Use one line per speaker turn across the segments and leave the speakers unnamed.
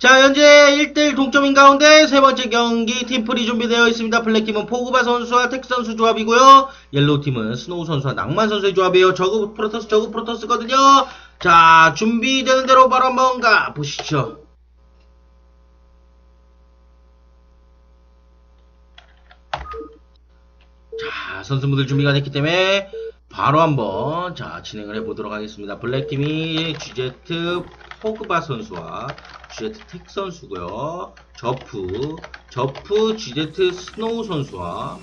자, 현재 1대1 동점인 가운데 세 번째 경기 팀플이 준비되어 있습니다. 블랙팀은 포그바 선수와 텍 선수 조합이고요. 옐로우팀은 스노우 선수와 낭만 선수의 조합이에요. 저그 프로토스, 저그 프로토스거든요. 자, 준비되는 대로 바로 한번 가보시죠. 자, 선수분들 준비가 됐기 때문에 바로 한번 자 진행을 해보도록 하겠습니다. 블랙팀이 GZ 포그바 선수와 GZ 텍 선수고요. 저프, 저프 GZ 스노우 선수와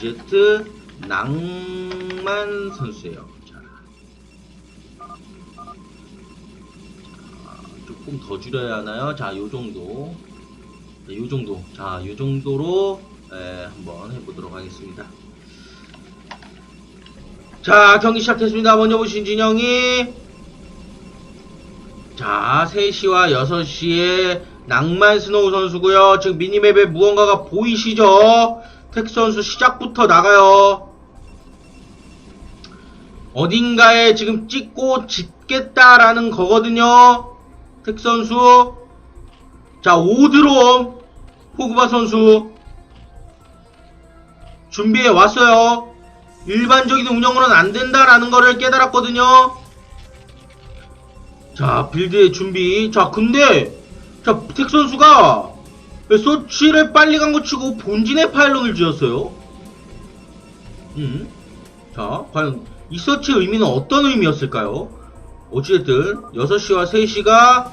GZ 낭만 선수예요. 자, 자, 조금 더 줄여야 하나요? 자, 요 정도. 네, 요 정도. 자, 요 정도로 에, 한번 해보도록 하겠습니다. 자, 경기 시작했습니다. 먼저 보신 진영이 자, 3시와 6시에 낭만 스노우 선수고요. 지금 미니맵에 무언가가 보이시죠? 텍 선수 시작부터 나가요. 어딘가에 지금 찍고 짓겠다라는 거거든요. 텍 선수. 자, 오드롬 포그바 선수 준비해 왔어요. 일반적인 운영으로는 안 된다라는 거를 깨달았거든요. 자, 빌드의 준비. 자, 근데, 자, 텍 선수가 소치를 빨리 간 거 치고 본진의 파일런을 지었어요. 음. 자, 과연 이 서치의 의미는 어떤 의미였을까요? 어찌됐든, 6시와 3시가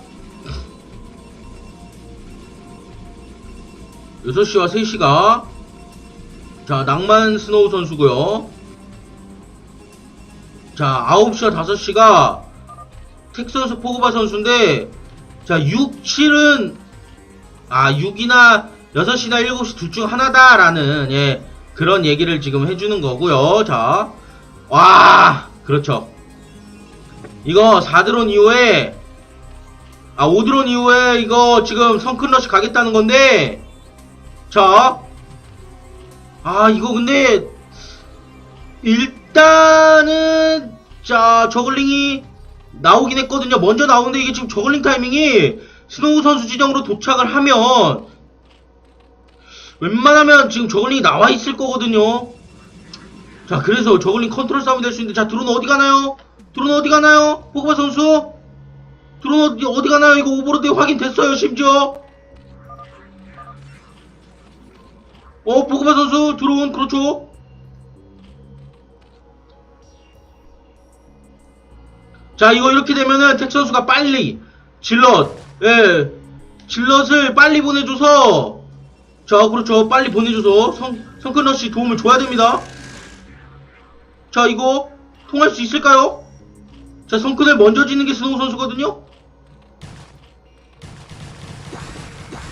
6시와 3시가 자, 낭만 스노우 선수고요. 자, 9시와 5시가 텍 선수, 포그바 선수인데 자, 6, 7은 아, 6이나 6시나 7시 둘 중 하나다라는 예, 그런 얘기를 지금 해주는 거고요. 자, 와, 그렇죠. 이거 4드론 이후에 아, 5드론 이후에 이거 지금 성큰러시 가겠다는 건데 자, 아, 이거 근데, 일단은, 자, 저글링이 나오긴 했거든요. 먼저 나오는데 이게 지금 저글링 타이밍이 스노우 선수 지정으로 도착을 하면, 웬만하면 지금 저글링이 나와 있을 거거든요. 자, 그래서 저글링 컨트롤 싸움이 될 수 있는데, 자, 드론 어디 가나요? 드론 어디 가나요? 포그바 선수? 드론 어디, 어디 가나요? 이거 오버로드 확인됐어요, 심지어. 어, 보그바 선수 들어온 그렇죠. 자, 이거 이렇게 되면은 텍 선수가 빨리 질럿, 예, 질럿을 빨리 보내줘서, 자, 그렇죠. 빨리 보내줘서 성 성큰러시 도움을 줘야 됩니다. 자, 이거 통할 수 있을까요? 자, 성큰을 먼저 지는 게 스노우 선수거든요.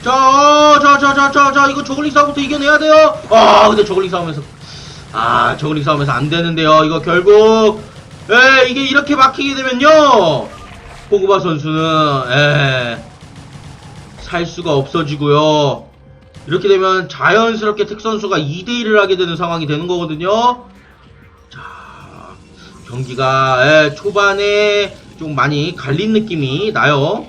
자, 자, 자, 자, 자, 자, 이거 저글링 싸움부터 이겨내야 돼요. 아, 근데 저글링 싸움에서, 아, 저글링 싸움에서 안 되는데요. 이거 결국, 에, 이게 이렇게 막히게 되면요. 포그바 선수는, 에, 살 수가 없어지고요. 이렇게 되면 자연스럽게 텍 선수가 2대1을 하게 되는 상황이 되는 거거든요. 자, 경기가, 에, 초반에 좀 많이 갈린 느낌이 나요.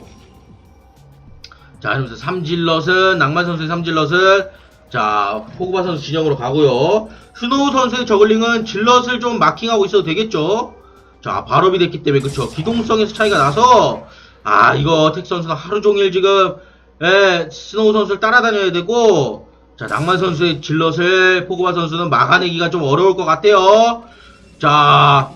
자, 그러면서 삼질럿은 낭만 선수의 삼질럿은 자 포그바 선수 진영으로 가고요. 스노우 선수의 저글링은 질럿을 좀 마킹하고 있어도 되겠죠. 자 발업이 됐기 때문에 그쵸 기동성에서 차이가 나서 아 이거 텍 선수가 하루 종일 지금 예, 스노우 선수를 따라다녀야 되고 자 낭만 선수의 질럿을 포그바 선수는 막아내기가 좀 어려울 것 같아요. 자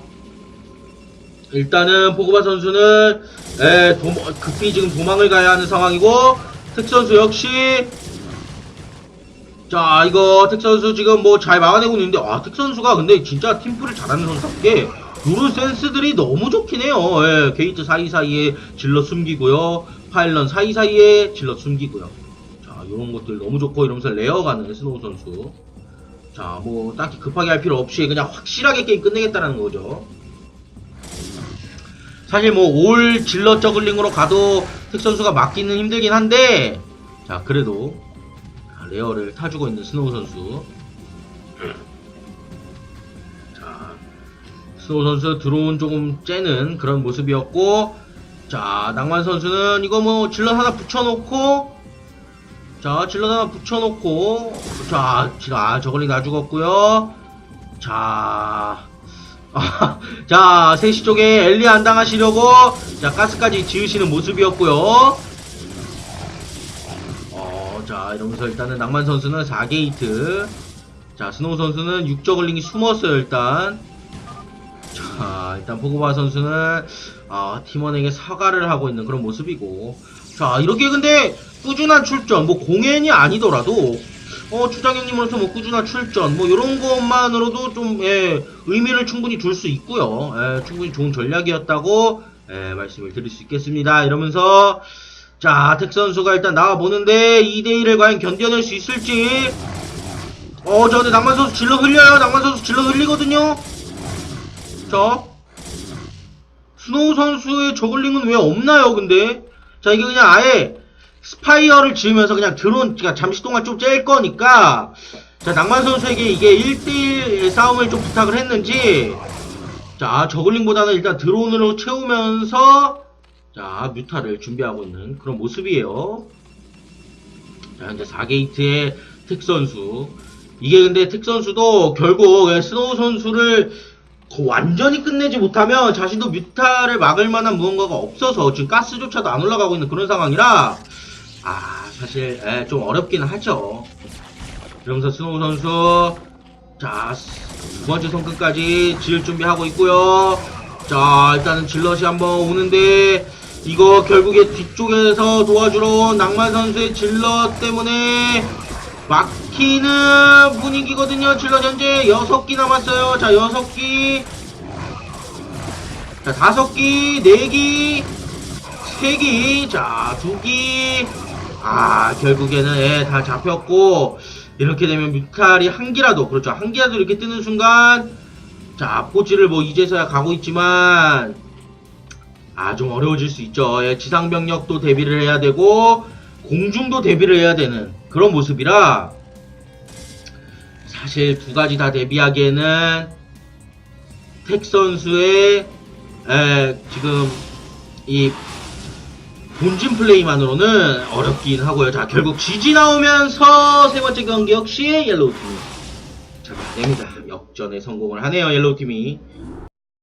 일단은 포그바 선수는 에, 도, 급히 지금 도망을 가야 하는 상황이고 텍 선수 역시 자 이거 텍 선수 지금 뭐 잘 막아내고 있는데 아텍 선수가 근데 진짜 팀플을 잘하는 선수답게 요런 센스들이 너무 좋긴 해요. 예, 게이트 사이사이에 질러 숨기고요. 파일런 사이사이에 질러 숨기고요. 자 요런 것들 너무 좋고 이러면서 레어 가는 스노우 선수. 자 뭐 딱히 급하게 할 필요 없이 그냥 확실하게 게임 끝내겠다라는 거죠. 사실 뭐 올 질러 저글링으로 가도 텍 선수가 막기는 힘들긴 한데 자 그래도 자, 레어를 타주고 있는 스노우 선수 자 스노우 선수 드론 조금 째는 그런 모습이었고 자, 낭만 선수는 이거 뭐 질럿 하나 붙여놓고, 자, 질럿 하나 붙여놓고, 자, 질- 아, 저걸링 다 죽었고요. 자, 자, 3시 쪽에 엘리 안 당하시려고, 자, 가스까지 지으시는 모습이었고요. 어, 자, 이러면서 일단은 낭만 선수는 4게이트. 자, 스노우 선수는 6저글링이 숨었어요, 일단. 자, 일단 포그바 선수는 아, 팀원에게 사과를 하고 있는 그런 모습이고. 자, 이렇게 근데 꾸준한 출전, 뭐 공연이 아니더라도 어, 주장형님으로서 뭐 꾸준한 출전, 뭐 이런 것만으로도 좀 예, 의미를 충분히 둘수 있고요. 예, 충분히 좋은 전략이었다고 예, 말씀을 드릴 수 있겠습니다. 이러면서 자, 텍 선수가 일단 나와 보는데 2대 1을 과연 견뎌낼 수 있을지. 어, 저 근데 낭만 선수 질러 흘려요. 낭만 선수 질러 흘리거든요. 자, 스노우 선수의 저글링은 왜 없나요, 근데? 자, 이게 그냥 아예 스파이어를 지으면서 그냥 드론, 그러니까 잠시 동안 좀 짤 거니까, 자, 낭만 선수에게 이게 1대1 싸움을 좀 부탁을 했는지, 자, 저글링보다는 일단 드론으로 채우면서, 자, 뮤타를 준비하고 있는 그런 모습이에요. 자, 현재 4게이트의 텍 선수. 이게 근데 텍 선수도 결국 예, 스노우 선수를 거- 완전히 끝내지 못하면 자신도 뮤타를 막을 만한 무언가가 없어서 지금 가스조차도 안 올라가고 있는 그런 상황이라 아 사실 예, 좀 어렵기는 하죠. 이러면서 스노우 선수 자 두 번째 성끝까지 지을 준비하고 있고요. 자 일단은 질럿이 한번 오는데 이거 결국에 뒤쪽에서 도와주러 온 낭만 선수의 질럿 때문에 막히는 분위기거든요. 질럿 현재 6기 남았어요. 자 6기 자 다섯 기, 네 기, 세 기, 자두 기. 아 결국에는 예, 다 잡혔고 이렇게 되면 뮤탈이 한 기라도 그렇죠 한 기라도 이렇게 뜨는 순간 자 앞고지를 뭐 이제서야 가고 있지만 아 좀 어려워질 수 있죠. 예, 지상 병력도 대비를 해야 되고 공중도 대비를 해야 되는 그런 모습이라 사실 두 가지 다 대비하기에는 텍 선수의 에, 지금 이 본진 플레이만으로는 어렵긴 하고요. 자, 결국 GG 나오면서 세 번째 경기 역시 옐로우 팀이 잡아냅니다. 역전에 성공을 하네요, 옐로우 팀이.